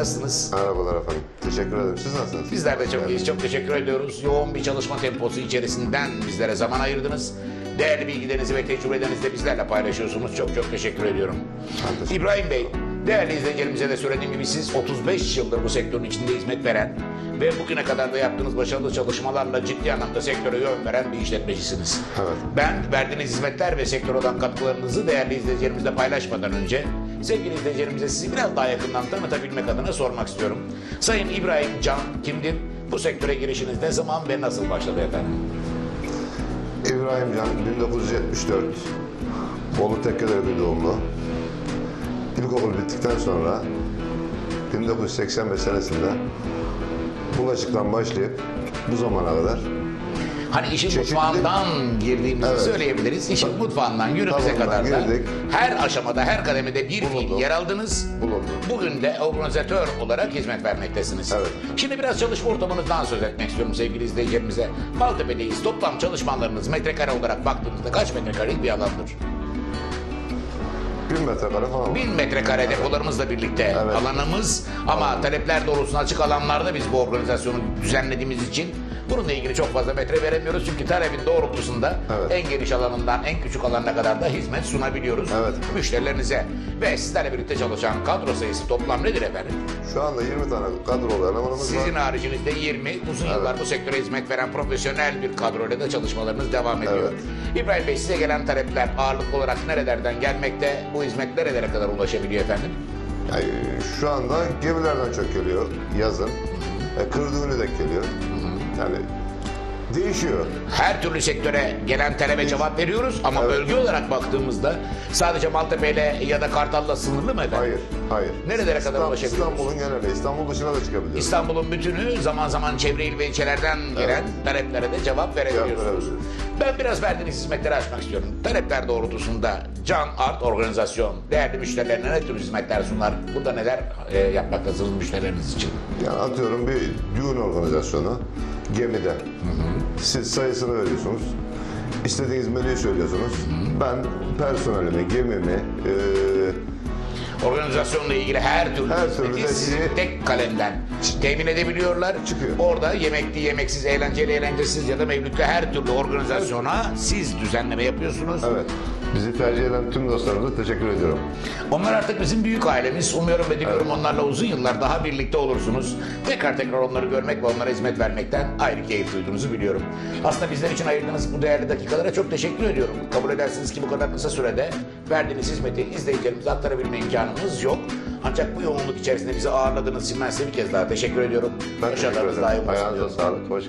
Nasılsınız? Merhabalar efendim. Teşekkür ederim. Siz nasılsınız? Bizler de çok iyiyiz. Çok teşekkür ediyoruz. Yoğun bir çalışma temposu içerisinden bizlere zaman ayırdınız. Değerli bilgilerinizi ve tecrübelerinizi de bizlerle paylaşıyorsunuz. Çok çok teşekkür ediyorum. Teşekkür İbrahim Bey, değerli izleyicilerimize de söylediğim gibi siz 35 yıldır bu sektörün içinde hizmet veren ve bugüne kadar da yaptığınız başarılı çalışmalarla ciddi anlamda sektöre yön veren bir işletmecisiniz. Evet. Ben verdiğiniz hizmetler ve sektör olan katkılarınızı değerli izleyicilerimizle paylaşmadan önce sevgili izleyicilerimize sizi biraz daha yakından tanıtabilmek adına sormak istiyorum. Sayın İbrahim Can kimdir? Bu sektöre girişiniz ne zaman ve nasıl başladı efendim? İbrahim Can 1974 Bolu Tekkeleri doğumlu. İlkokul bittikten sonra 1985 senesinde bulaşıktan başlayıp bu zamana kadar Hani işin Çeşitli- mutfağından girdiğimizi Evet. söyleyebiliriz. İşin mutfağından Tabandan kadar da girdik. her aşamada, her kademede bir fiil Bulunduk. yer aldınız. bulundu. Bugün de organizatör olarak hizmet vermektesiniz. Evet. Şimdi biraz çalışma ortamınızdan söz etmek istiyorum sevgili izleyicilerimize. Maltepe'deyiz. Toplam çalışmalarınız metrekare olarak baktığımızda kaç metrekarelik bir alandır? 1000 metrekare falan var. 1000 metrekare depolarımızla birlikte Evet. alanımız ama talepler doğrultusunda açık alanlarda biz bu organizasyonu düzenlediğimiz için bununla ilgili çok fazla metre veremiyoruz. Çünkü talebin doğrultusunda Evet. en geniş alanından en küçük alanına kadar da hizmet sunabiliyoruz Evet. müşterilerinize. Ve sizlerle birlikte çalışan kadro sayısı toplam nedir efendim? Şu anda 20 tane kadrolu elemanımız Sizin var. haricinizde 20 uzun yıllar bu sektöre hizmet veren profesyonel bir kadroyla da çalışmalarınız devam ediyor. İbrahim Bey size gelen talepler ağırlıklı olarak nerelerden gelmekte? Bu hizmet nerelere kadar ulaşabiliyor efendim? Yani şu anda gemilerden çok geliyor yazın. E, Kırdığını da geliyor. Yani değişiyor. Her türlü sektöre gelen talebe cevap veriyoruz ama Evet. bölge olarak baktığımızda sadece Maltepe ile ya da Kartal'la sınırlı mı efendim? Hayır, hayır. Nerelere kadar İstanbul- ulaşabiliyoruz? İstanbul'un geneli, İstanbul dışına da çıkabiliyoruz. İstanbul'un bütünü zaman zaman çevre il ve ilçelerden gelen taleplere de cevap verebiliyorsunuz. verebiliyoruz. Ben biraz verdiğiniz hizmetleri açmak istiyorum. Talepler doğrultusunda Can Art Organizasyon değerli müşterilerine ne tür hizmetler sunar? Burada neler e, yapmaktasınız müşterileriniz için? Yani atıyorum bir düğün organizasyonu gemide. Siz sayısını veriyorsunuz. İstediğiniz menüyü söylüyorsunuz. Ben personelimi, gemimi, e, Organizasyonla ilgili her türlü Her hizmeti türlü sizin tek kalemden temin edebiliyorlar. Çıkıyor. Orada yemekli, yemeksiz, eğlenceli, eğlencesiz ya da mevlütte her türlü organizasyona siz düzenleme yapıyorsunuz. evet. Bizi tercih eden tüm dostlarımıza teşekkür ediyorum. Onlar artık bizim büyük ailemiz. Umuyorum ve diliyorum onlarla uzun yıllar daha birlikte olursunuz. Tekrar tekrar onları görmek ve onlara hizmet vermekten ayrı keyif duyduğunuzu biliyorum. Aslında bizler için ayırdığınız bu değerli dakikalara çok teşekkür ediyorum. Kabul edersiniz ki bu kadar kısa sürede verdiğiniz hizmeti izleyicilerimize aktarabilme imkanımız yok. Ancak bu yoğunluk içerisinde bizi ağırladığınız için ben size bir kez daha teşekkür ediyorum. Ben teşekkür ederim. Ayağınıza sağlık. Hoş